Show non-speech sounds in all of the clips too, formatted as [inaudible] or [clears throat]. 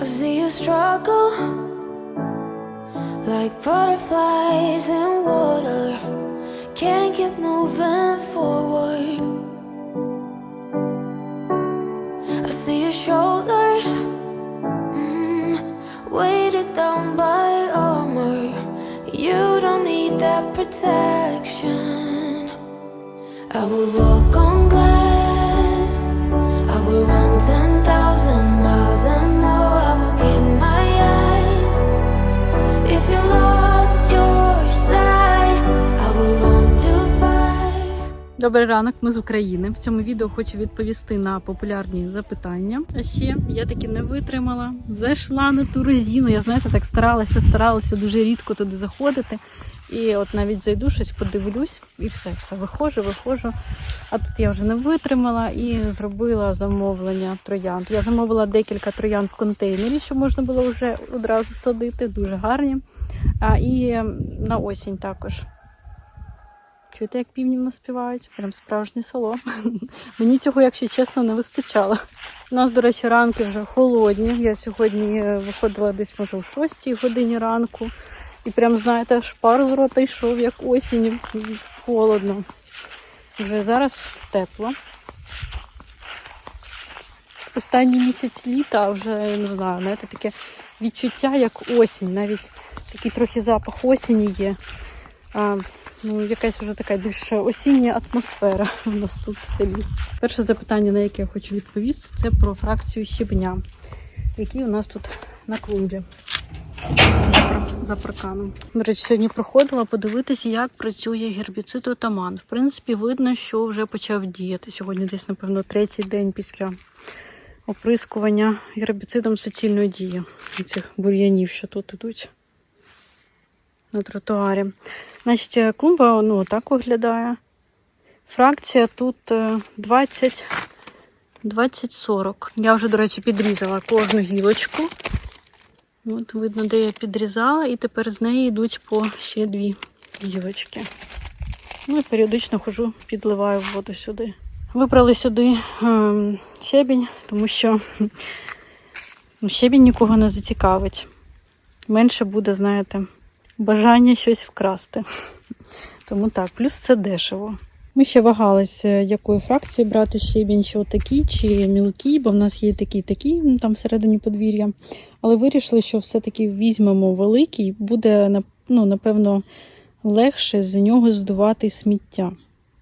I see you struggle like butterflies in water. Can't keep moving forward. I see your shoulders mm, weighted down by armor. You don't need that protection. I will walk on glass. Добрий ранок, ми з України. В цьому відео хочу відповісти на популярні запитання. А ще я таки не витримала, зайшла на ту резину. Я знаєте, так старалася, старалася дуже рідко туди заходити. І от навіть зайду, щось подивлюсь, і все, все виходжу, виходжу. А тут я вже не витримала і зробила замовлення троянд. Я замовила декілька троянд в контейнері, щоб можна було вже одразу садити, дуже гарні. А і на осінь також. Чуєте, як півні в співають? Прям справжнє село. [laughs] Мені цього, якщо чесно, не вистачало. У нас, до речі, ранки вже холодні. Я сьогодні е, виходила десь, може, о 6 годині ранку. І прям, знаєте, аж пар з рота йшов, як осінь, холодно. Вже зараз тепло. Останній місяць літа, а вже я не знаю, знаєте, таке відчуття, як осінь. Навіть такий трохи запах осені є. Ну, якась вже така більш осіння атмосфера [laughs] в нас тут в селі. Перше запитання, на яке я хочу відповісти, це про фракцію щебня, які у нас тут на клумбі за парканом. До речі, сьогодні проходила подивитися, як працює гербіцид отаман. В принципі, видно, що вже почав діяти. Сьогодні десь, напевно, третій день після оприскування гербіцидом суцільної дії цих бур'янів, що тут ідуть на тротуарі. Значить, е, клумба ну, так виглядає. Фракція тут е, 20 20-40. Я вже, до речі, підрізала кожну гілочку. От видно, де я підрізала, і тепер з неї йдуть по ще дві гілочки. Ну і періодично хожу, підливаю воду сюди. Вибрали сюди ем, щебінь, тому що ну, щебінь нікого не зацікавить. Менше буде, знаєте, бажання щось вкрасти. Тому так, плюс це дешево. Ми ще вагалися, якої фракції брати щебінь, чи отакий, чи мілкий, бо в нас є такий такий ну, там всередині подвір'я. Але вирішили, що все-таки візьмемо великий, буде ну, напевно легше з нього здувати сміття.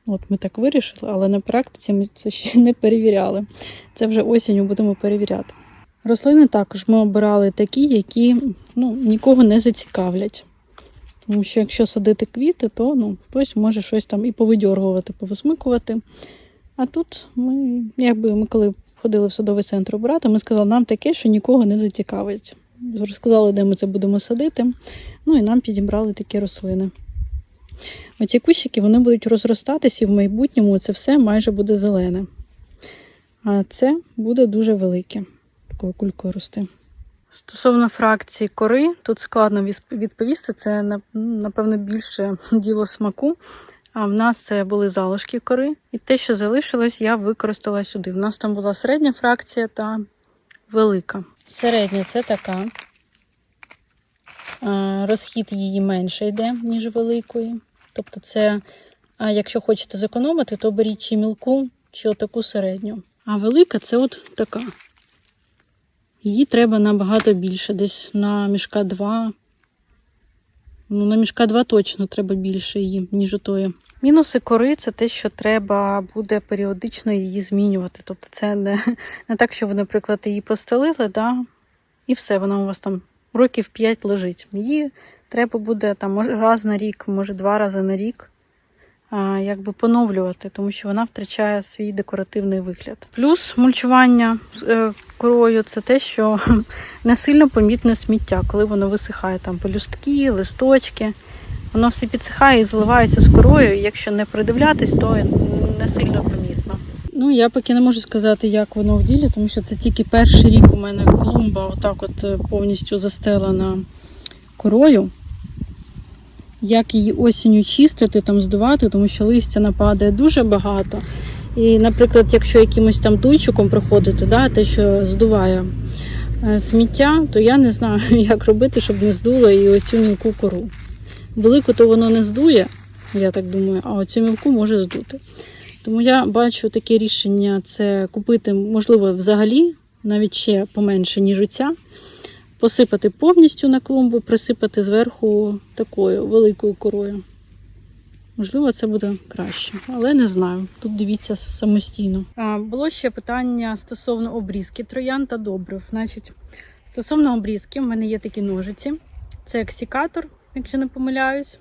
От ми так вирішили, але на практиці ми це ще не перевіряли. Це вже осінню будемо перевіряти. Рослини також ми обирали такі, які ну, нікого не зацікавлять. Тому що якщо садити квіти, то ну, хтось може щось там і повидьоргувати, повисмикувати. А тут ми, якби ми коли ходили в садовий центр обирати, ми сказали, нам таке, що нікого не зацікавить. Розказали, де ми це будемо садити. Ну і нам підібрали такі рослини. Оці кущики вони будуть розростатись, і в майбутньому це все майже буде зелене. А це буде дуже велике, такою кулькою рости. Стосовно фракції кори, тут складно відповісти. Це напевно більше [laughs] діло смаку. А в нас це були залишки кори, і те, що залишилось, я використала сюди. В нас там була середня фракція та велика. Середня це така. Розхід її менше йде, ніж великої. Тобто, це, якщо хочете зекономити, то беріть чи мілку, чи отаку середню. А велика це от така. Її треба набагато більше, десь на мішка два. Ну, на мішка два точно треба більше її, ніж у тої. Мінуси кори це те, що треба буде періодично її змінювати. Тобто це не, не так, що ви, наприклад, її постелили, да, і все, вона у вас там років 5 лежить. Її треба буде там, може, раз на рік, може два рази на рік якби поновлювати, тому що вона втрачає свій декоративний вигляд. Плюс мульчування з е, корою це те, що [laughs] не сильно помітне сміття, коли воно висихає там пелюстки, листочки. Воно все підсихає і заливається з корою. Якщо не придивлятись, то не сильно помітно. Ну, я поки не можу сказати, як воно в ділі, тому що це тільки перший рік у мене клумба отак от е, повністю застелена корою. Як її осінню чистити, там здувати, тому що листя нападає дуже багато. І, наприклад, якщо якимось там дуйчиком проходити, да, те, що здуває е, сміття, то я не знаю, [laughs] як робити, щоб не здуло і оцю мілку кору. Велику то воно не здує, я так думаю, а оцю мілку може здути. Тому я бачу таке рішення це купити, можливо, взагалі, навіть ще поменше, ніж оця. Посипати повністю на клумбу, присипати зверху такою великою корою. Можливо, це буде краще, але не знаю. Тут дивіться самостійно. А, було ще питання стосовно обрізки троян та добрив. Значить, стосовно обрізки, в мене є такі ножиці. Це ексікатор, якщо не помиляюсь.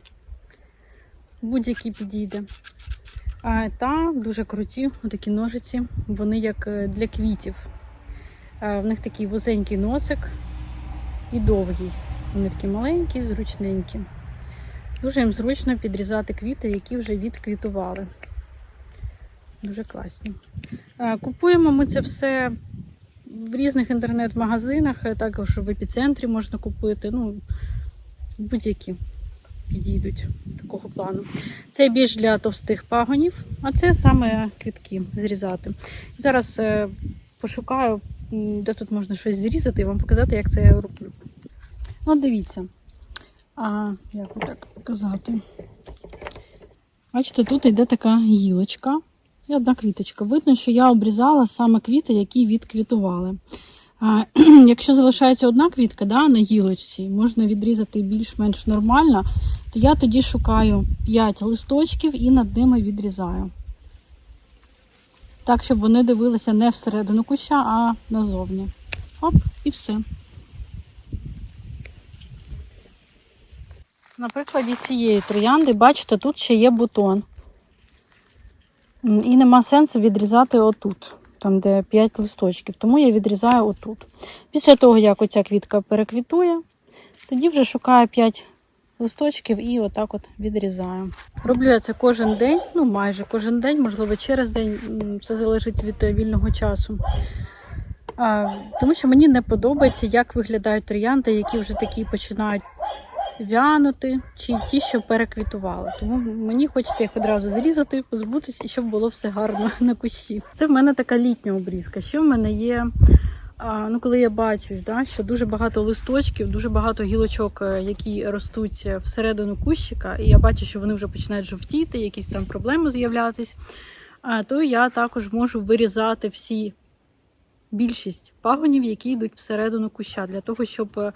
Будь-який підійде. А, та дуже круті такі ножиці. Вони як е, для квітів. А, в них такий вузенький носик і довгий. Вони такі маленькі, зручненькі. Дуже їм зручно підрізати квіти, які вже відквітували. Дуже класні. Е, Купуємо ми це все в різних інтернет-магазинах, е, також в епіцентрі можна купити. Ну, будь-які підійдуть такого плану. Це більш для товстих пагонів, а це саме квітки зрізати. Зараз е, пошукаю, де тут можна щось зрізати, і вам показати, як це я роблю. Ну, дивіться. А як так показати? Бачите, тут йде така гілочка і одна квіточка. Видно, що я обрізала саме квіти, які відквітували. А, [clears throat] якщо залишається одна квітка да, на гілочці, можна відрізати більш-менш нормально, то я тоді шукаю 5 листочків і над ними відрізаю. Так, щоб вони дивилися не всередину куща, а назовні. Оп, і все. На прикладі цієї троянди, бачите, тут ще є бутон. І нема сенсу відрізати отут, там де 5 листочків. Тому я відрізаю отут. Після того, як оця квітка переквітує, тоді вже шукаю 5 листочків і отак от відрізаю. Роблю я це кожен день, ну майже кожен день, можливо, через день. Це залежить від вільного часу. А, тому що мені не подобається, як виглядають троянди, які вже такі починають вянути, чи ті, що переквітували. Тому мені хочеться їх одразу зрізати, позбутися, і щоб було все гарно [laughs] на кущі. Це в мене така літня обрізка. Що в мене є? Ну, коли я бачу, да, що дуже багато листочків, дуже багато гілочок, е, які ростуть всередину кущика, і я бачу, що вони вже починають жовтіти, якісь там проблеми з'являтись, то я також можу вирізати всі більшість пагонів, які йдуть всередину куща, для того, щоб е,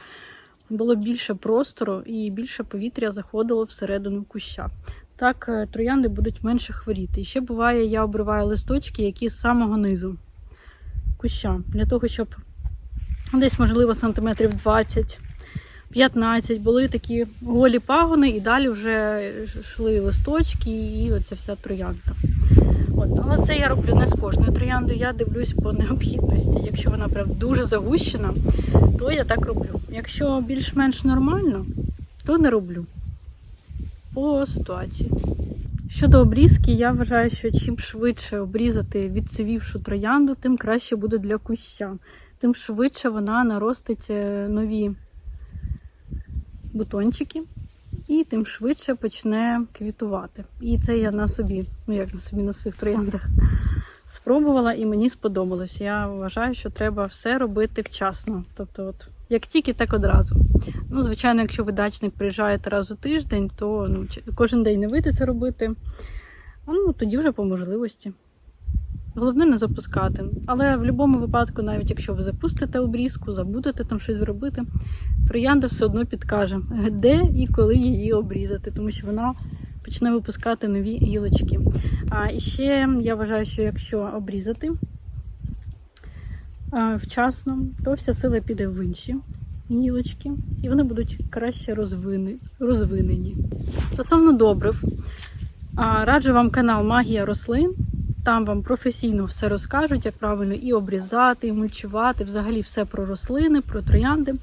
було більше простору і більше повітря заходило всередину куща. Так е, троянди будуть менше хворіти. І ще буває, я обриваю листочки, які з самого низу куща, для того, щоб десь, можливо, сантиметрів 20. 15 були такі голі пагони, і далі вже йшли листочки і оця вся троянда. От, але це я роблю не з кожною трояндою, я дивлюсь по необхідності. Якщо вона прям дуже загущена, то я так роблю. Якщо більш-менш нормально, то не роблю по ситуації. Щодо обрізки, я вважаю, що чим швидше обрізати відцвівшу троянду, тим краще буде для куща. Тим швидше вона наростить е, нові бутончики, і тим швидше почне квітувати. І це я на собі, ну як на собі на своїх трояндах [laughs] спробувала, і мені сподобалось. Я вважаю, що треба все робити вчасно. Тобто, от як тільки, так одразу. Ну, звичайно, якщо ви дачник приїжджаєте раз у тиждень, то ну, кожен день не вийде це робити. А, Ну, тоді вже по можливості. Головне не запускати. Але в будь-якому випадку, навіть якщо ви запустите обрізку, забудете там щось зробити, троянда все одно підкаже, де і коли її обрізати, тому що вона почне випускати нові гілочки. А ще я вважаю, що якщо обрізати вчасно, то вся сила піде в інші гілочки, і вони будуть краще розвинені. Стосовно добрив, раджу вам канал Магія рослин. Там вам професійно все розкажуть, як правильно і обрізати, і мульчувати, взагалі все про рослини, про троянди,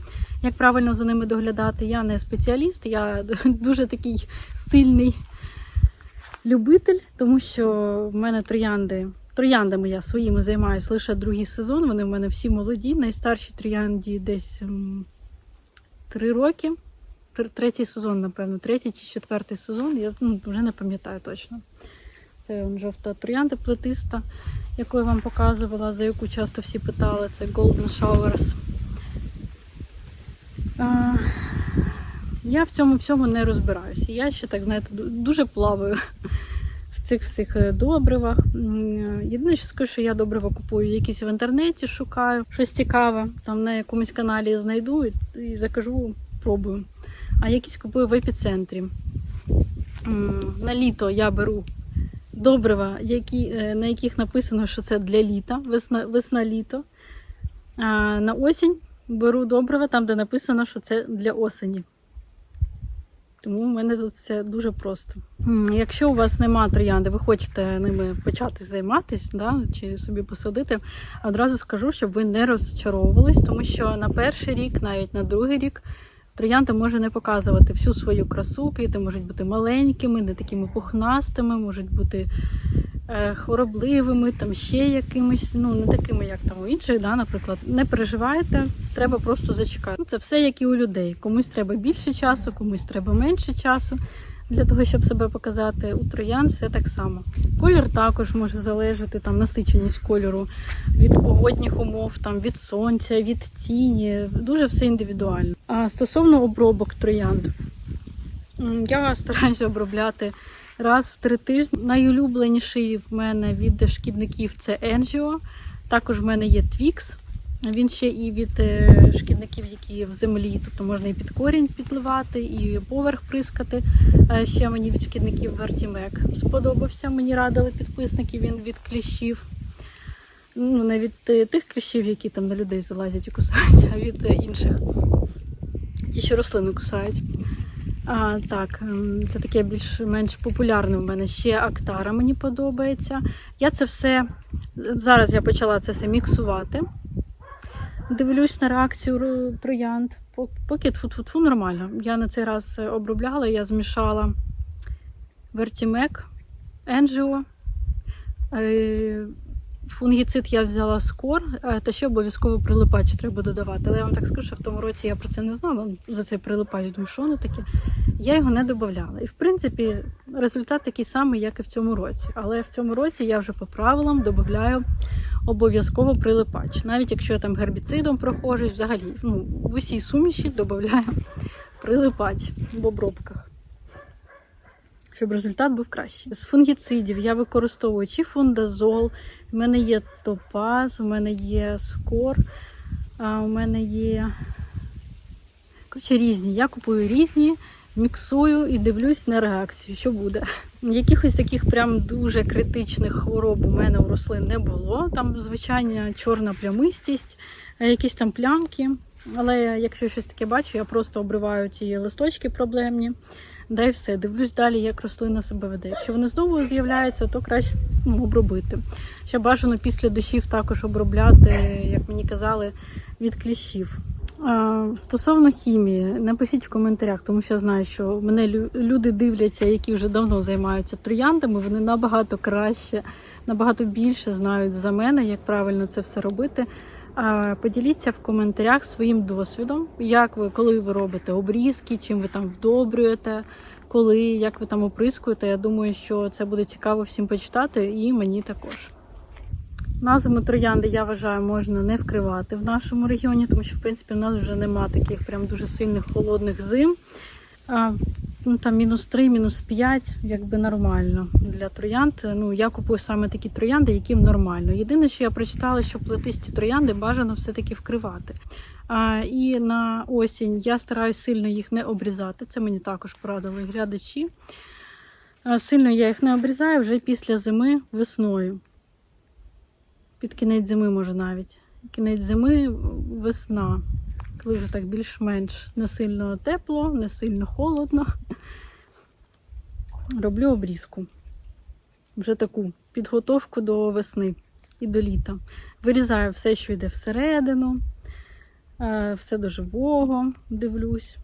як правильно за ними доглядати. Я не спеціаліст, я [laughs] дуже такий сильний любитель, тому що в мене троянди. Трояндами я своїми займаюся лише другий сезон. Вони в мене всі молоді. Найстарші троянді десь три роки. Третій сезон, напевно, третій чи четвертий сезон. Я ну, вже не пам'ятаю точно. Це он, жовта троянда плетиста, яку я вам показувала, за яку часто всі питали. Це Golden Showers. Я в цьому всьому не розбираюся. Я ще так, знаєте, дуже плаваю в цих всіх е, добривах. Єдине, що скажу, що я добрива купую якісь в інтернеті, шукаю щось цікаве, там на якомусь каналі знайду і, і закажу, пробую. А якісь купую в епіцентрі. На літо я беру добрива, які, е, на яких написано, що це для літа, весна, весна-літо. А на осінь беру добрива там, де написано, що це для осені. Тому в мене тут все дуже просто. Якщо у вас нема троянди, ви хочете ними почати займатися, да, чи собі посадити, одразу скажу, щоб ви не розчаровувались, тому що на перший рік, навіть на другий рік, троянда може не показувати всю свою красу. Квіти можуть бути маленькими, не такими пухнастими, можуть бути е, хворобливими, там ще якимись, ну не такими, як там у інших, да, наприклад. Не переживайте, треба просто зачекати. Ну, це все як і у людей. Комусь треба більше часу, комусь треба менше часу. Для того, щоб себе показати у троян, все так само. Колір також може залежати, там насиченість кольору від погодних умов, там від сонця, від тіні. Дуже все індивідуально. А стосовно обробок троянд, я стараюся обробляти раз в три тижні. Найулюбленіший в мене від шкідників це Енжіо. Також в мене є Твікс. Він ще і від е, шкідників, які в землі, тобто можна і під корінь підливати, і поверх прискати. Ще мені від шкідників Вертімек сподобався. Мені радили підписники, він від кліщів. Ну, не від е, тих кліщів, які там на людей залазять і кусаються, а від е, інших. Ті, що рослини кусають. А, так, ем, це таке більш-менш популярне в мене. Ще Актара мені подобається. Я це все зараз я почала це все міксувати. Дивлюсь на реакцію троянд. Поки тфу-тфу-тфу нормально. Я на цей раз е, обробляла, я змішала Вертімек, Енджіо. Фунгіцид я взяла скор, е, та ще обов'язково прилипач треба додавати. Але я вам так скажу, що в тому році я про це не знала. За цей прилипач, думаю, що воно таке. Я його не додавала. І в принципі результат такий самий, як і в цьому році. Але в цьому році я вже по правилам додаю обов'язково прилипач. Навіть якщо я там гербіцидом проходжусь, взагалі ну, в усій суміші додаю прилипач в обробках. Щоб результат був кращий. З фунгіцидів я використовую чи фундазол, в мене є топаз, в мене є скор, а у мене є коротше, різні. Я купую різні, міксую і дивлюсь на реакцію, що буде. Якихось таких прям дуже критичних хвороб у мене у рослин не було. Там звичайна чорна плямистість, е, якісь там плямки. Але якщо щось таке бачу, я просто обриваю ті листочки проблемні. Да і все, дивлюсь далі, як рослина себе веде. Якщо вони знову з'являються, то краще ну, обробити. Ще бажано після дощів також обробляти, як мені казали, від кліщів. Стосовно хімії, напишіть в коментарях, тому що я знаю, що мене лю- люди дивляться, які вже давно займаються трояндами. Вони набагато краще, набагато більше знають за мене, як правильно це все робити. Поділіться в коментарях своїм досвідом, як ви, коли ви робите обрізки, чим ви там вдобрюєте, коли, як ви там оприскуєте. Я думаю, що це буде цікаво всім почитати, і мені також. На зиму троянди, я вважаю, можна не вкривати в нашому регіоні, тому що в принципі в нас вже нема таких прям дуже сильних холодних зим. А, ну там мінус 3, мінус 5, якби нормально для троянд. Ну я купую саме такі троянди, яким нормально. Єдине, що я прочитала, що плетисті троянди бажано все-таки вкривати. А, і на осінь я стараюсь сильно їх не обрізати. Це мені також порадили глядачі. А, сильно я їх не обрізаю вже після зими весною. Під кінець зими, може навіть. Кінець зими, весна. Коли вже так більш-менш не сильно тепло, не сильно холодно. Роблю обрізку. Вже таку підготовку до весни і до літа. Вирізаю все, що йде всередину, е, все до живого, дивлюсь.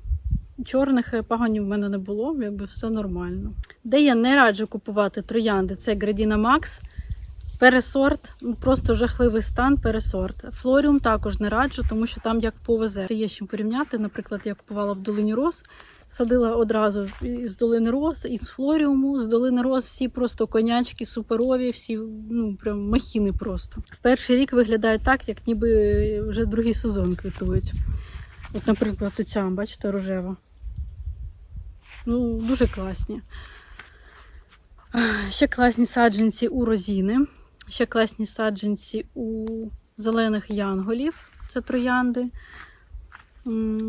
Чорних е, паганів в мене не було, якби все нормально. Де я не раджу купувати троянди, це Gradina Max. Пересорт, просто жахливий стан, пересорт. Флоріум також не раджу, тому що там як повезе. Є з чим порівняти. Наприклад, я купувала в долині роз, садила одразу з долини роз, із флоріуму, з долини роз всі просто конячки, суперові, всі ну прям махіни просто. В перший рік виглядають так, як ніби вже другий сезон квітують. От, наприклад, оця, бачите, рожева. Ну, дуже класні. Ще класні саджанці у розіни. Ще класні саджанці у зелених янголів. Це троянди.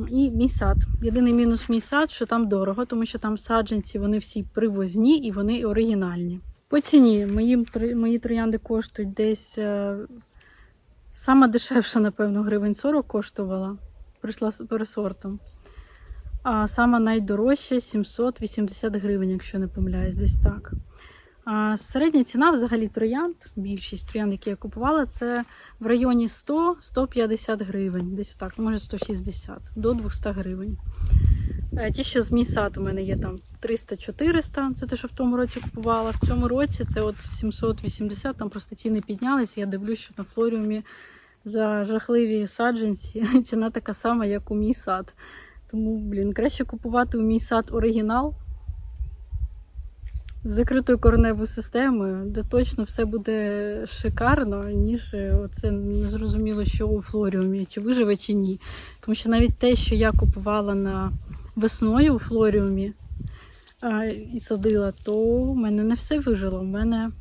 І мій сад. Єдиний мінус мій сад, що там дорого, тому що там саджанці вони всі привозні і вони оригінальні. По ціні мої, мої троянди коштують десь е, сама дешевша, напевно, гривень 40 коштувала. Прийшла з пересортом. А сама найдорожча 780 гривень, якщо не помиляюсь, десь так. Середня ціна взагалі троянд, більшість троянд, які я купувала, це в районі 100-150 гривень, десь так, може 160 до 200 гривень. Е, Ті, що з мій сад у мене є там 300-400, це те, що в тому році купувала. В цьому році це от 780, там просто ціни піднялися. Я дивлюсь, що на флоріумі за жахливі саджанці [laughs] ціна така сама, як у мій сад. Тому, блін, краще купувати у мій сад оригінал закритою кореневою системою, де точно все буде шикарно, ніж е, оце незрозуміло, що у флоріумі, чи виживе, чи ні. Тому що навіть те, що я купувала на весною у флоріумі а, і садила, то в мене не все вижило. У мене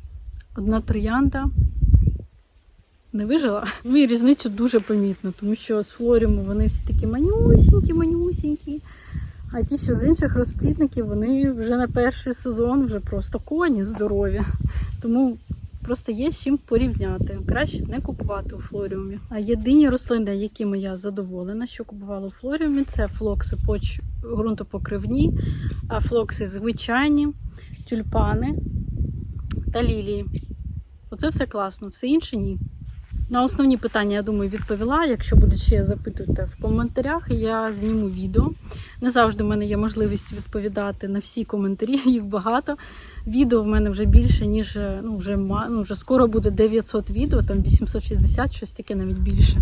одна троянда не вижила. Ну і різницю дуже помітно, тому що з флоріуму вони всі такі манюсінькі, манюсінькі. А ті, що з інших розплідників, вони вже на перший сезон вже просто коні здорові. Тому просто є з чим порівняти. Краще не купувати у флоріумі. А єдині рослини, якими я задоволена, що купувала у флоріумі, це флокси поч ґрунтопокривні, а флокси звичайні, тюльпани та лілії. Оце все класно, все інше ні. На основні питання, я думаю, відповіла. Якщо будуть ще запитуйте в коментарях, я зніму відео. Не завжди в мене є можливість відповідати на всі коментарі, [laughs] їх багато. Відео в мене вже більше, ніж ну, вже, ну, вже скоро буде 900 відео, там 860, щось таке навіть більше.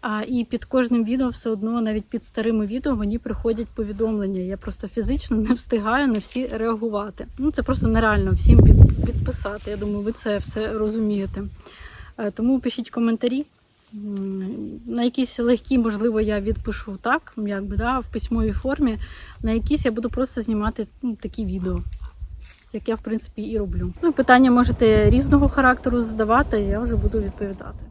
А, і під кожним відео все одно, навіть під старими відео, мені приходять повідомлення. Я просто фізично не встигаю на всі реагувати. Ну, це просто нереально всім під, підписати. Я думаю, ви це все розумієте. Е, Тому пишіть коментарі. На якісь легкі, можливо, я відпишу так, якби, да, в письмовій формі. На якісь я буду просто знімати ну, такі відео, як я, в принципі, і роблю. Ну, питання можете різного характеру задавати, я вже буду відповідати.